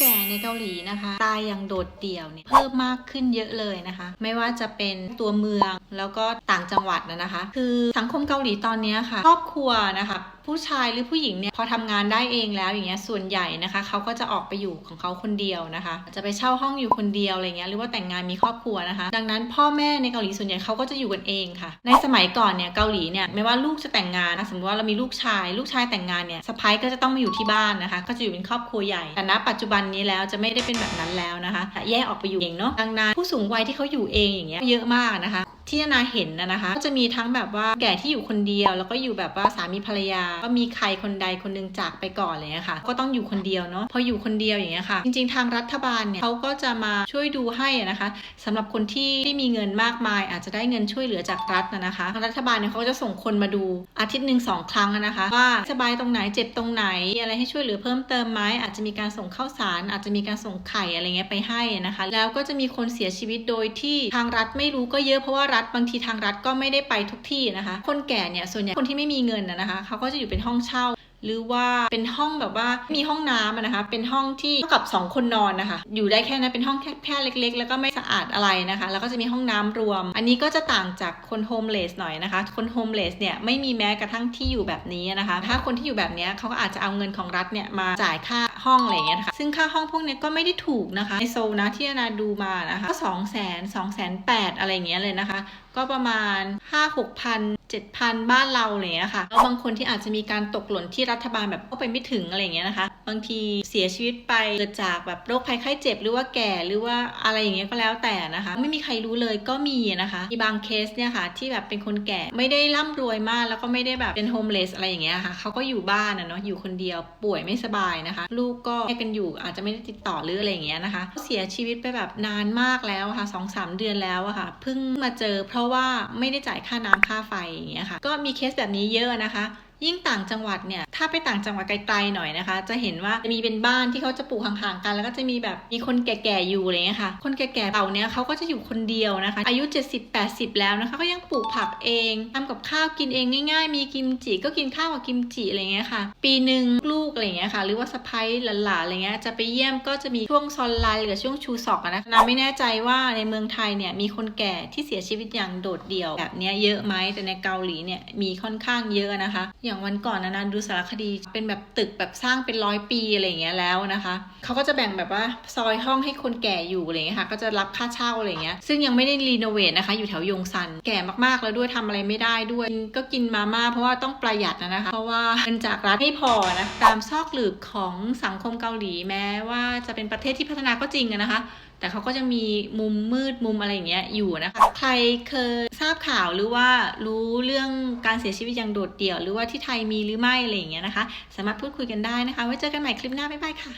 แก่ในเกาหลีนะคะ ตายอย่างโดดเดี่ยวเนี่ยเพิ่มมากขึ้นเยอะเลยนะคะ ไม่ว่าจะเป็นตัวเมืองแล้วก็ต่างจังหวัดนะนะคะ คือสังคมเกาหลีตอนนี้ค่ะครอบครัวนะคะผู้ชายหรือผู้หญิงเนี่ยพอทำงานได้เองแล้วอย่างเงี้ยส่วนใหญ่นะคะเขาก็จะออกไปอยู่ของเขาคนเดียวนะคะ จะไปเช่าห้องอยู่คนเดียวอะไรเงี้ยหรือว่าแต่งงานมีครอบครัวนะคะ ดังนั้นพ่อแม่ในเกาหลีส่วนใหญ่เขาก็จะอยู่กันเองค่ะ ในสมัยก่อนเนี่ยเกาหลีเนี่ยไม่ว่าลูกจะแต่งงานนะสมมติว่าเรามีลูกชาย ลูกชายแต่งงานเนี่ยสะพ้ายก็จะต้องมาอยู่ที่บ้านนะคะ ก็จะอยู่เป็นครอบครัวใหญ่แต่ณปัจจุบันนี้แล้วจะไม่ได้เป็นแบบนั้นแล้วนะคะแยกออกไปอยู่เองเนาะดังนั้นผู้สูงวัยที่เขาอยู่เองอย่างเงี้ยเยอะมากนะคะ ที่นาเห็นนะนะคะ ก็จะมีทั้งแบบว่าแก่ที่อยู่คนเดียว แล้วก็อยู่แบบว่าสามีภรรยา ก็มีใครคนใดคนหนึงจากไปก่อนเลยนะคะก็ต้องอยู่คนเดียวเนาะพออยู่คนเดียวอย่างเงี้ยค่ะ จริง ๆ ทางรัฐบาลเนี่ยเขาก็จะมาช่วยดูให้นะคะสำหรับคนที่ที่มีเงินมากมาย อาจจะได้เงินช่วยเหลือจากรัฐนะนะคะทางรัฐบาลเนี่ยเขาจะส่งคนมาดูอาทิตย์หนึ่งสองครั้งนะคะ ว่าสบายตรงไหนเจ็บตรงไหนมีอะไรให้ช่วยเหลือเพิ่มเติมไหมอาจจะมีการส่งข้าวสาร อาจจะมีการส่งไข่อะไรเงี้ยไปให้นะคะ แล้วก็จะมีคนเสียชีวิตโดยที่ทางรัฐไม่รู้ก็เยอะเพราะว่ารัฐบางทีทางรัฐก็ไม่ได้ไปทุกที่นะคะ คนแก่เนี่ยส่วนใหญ่คนที่ไม่มีเงินนะนะคะเขาก็จะอยู่เป็นห้องเช่า หรือว่าเป็นห้องแบบว่ามีห้องน้ำนะคะ เป็นห้องที่เท่ากับ 2 คนนอนนะคะ อยู่ได้แค่นั้นเป็นห้องแคบๆเล็ก ๆ แล้วก็ไม่สะอาดอะไรนะคะ แล้วก็จะมีห้องน้ำรวม อันนี้ก็จะต่างจากคนโฮมเลสหน่อยนะคะ คนโฮมเลสเนี่ยไม่มีแม้กระทั่งที่อยู่แบบนี้นะคะ ถ้าคนที่อยู่แบบนี้เขาก็อาจจะเอาเงินของรัฐเนี่ยมาจ่ายค่าห้องอะไรอย่างเงี้ยนะคะ ซึ่งค่าห้องพวกนี้ก็ไม่ได้ถูกนะคะ ในโซนะที่นาดูมานะคะ ก็สองแสนสองแสนแปดอะไรอย่างเงี้ยเลยนะคะ ก็ประมาณ5 6พัน7,000บ้านเราอะไรอย่างเงี้ยค่ะแล้วบางคนที่อาจจะมีการตกหล่นที่รัฐบาลแบบเข้าไปไม่ถึงอะไรอย่างเงี้ยนะคะ บางทีเสียชีวิตไปเกิดจากแบบโรคภัยไข้เจ็บหรือว่าแก่หรือว่าอะไรอย่างเงี้ยก็แล้วแต่นะคะ ไม่มีใครรู้เลยก็มีนะคะมีบางเคสเนี่ยค่ะที่แบบเป็นคนแก่ไม่ได้ร่ำรวยมาก แล้วก็ไม่ได้แบบเป็นโฮมเลสอะไรอย่างเงี้ยค่ะเขาก็อยู่บ้านนะเนาะอยู่คนเดียวป่วยไม่สบายนะคะ ลูกก็แยกกันอยู่อาจจะไม่ได้ติดต่อหรืออะไรอย่างเงี้ยนะคะเสียชีวิตไปแบบนานมากแล้วะค่ะสองสามเดือนแล้วอะค่ะเพิ่งมาเจอเพราะว่าไม่ได้จ่ายค่าน้ำค่าไฟอย่างเงี้ยค่ะก็มีเคสแบบนี้เยอะนะคะ ยิ่งต่างจังหวัดเนี่ยถ้าไปต่างจังหวัดไกลๆหน่อยนะคะ จะเห็นว่าจะมีเป็นบ้านที่เขาจะปลูกห่างๆกันแล้วก็จะมีแบบมีคนแก่ๆอยู่อะไรเงี้ยค่ะ คนแก่ๆเหล่าเนี้ยเขาก็จะอยู่คนเดียวนะคะ อายุ 70-80 แล้วนะคะ ก็ยังปลูกผักเองทำกับข้าวกินเองง่ายๆ มีกิมจิก็กินข้าวกับกิมจิอะไรเงี้ยค่ะ ปีหนึ่งลูกอะไรเงี้ยค่ะ หรือว่าสะพ้ายหลานๆอะไรเงี้ยจะไปเยี่ยมก็จะมีช่วงซอนไลน์หรือช่วงชูศอกอะนะไม่แน่ใจว่าในเมืองไทยเนี่ยมีคนแก่ที่เสียชีวิตอย่างโดดเดี่ยวแบบเนี้ยเยอะไหมแต่ในเกาหลีเนี่ยมีค่อนข้างเยอะนะคะอย่างวันก่อนนะนันดูสารคดีเป็นแบบตึกแบบสร้างเป็นร้อยปีอะไรอย่างเงี้ยแล้วนะคะเขาก็จะแบ่งแบบว่าซอยห้องให้คนแก่อยู่อะไรเงี้ยค่ะก็จะรับค่าเช่าอะไรเงี้ยซึ่งยังไม่ได้รีโนเวทนะคะอยู่แถวยงซันแก่มากๆแล้วด้วยทำอะไรไม่ได้ด้วย ก็กินมาม่าเพราะว่าต้องประหยัดนะคะ เพราะว่าเงินจากรัฐไม่พอนะตามซอกหลืบของสังคมเกาหลีแม้ว่าจะเป็นประเทศที่พัฒนาก็จริงนะคะ แต่เขาก็จะมีมุมมืดมุมอะไรอย่างเงี้ยอยู่นะคะ ใครเคยทราบข่าวหรือว่ารู้เรื่องการเสียชีวิตอย่างโดดเดี่ยว หรือว่าที่ไทยมีหรือไม่อะไรอย่างเงี้ยนะคะ สามารถพูดคุยกันได้นะคะ ไว้เจอกันใหม่คลิปหน้าบ๊ายบายค่ะ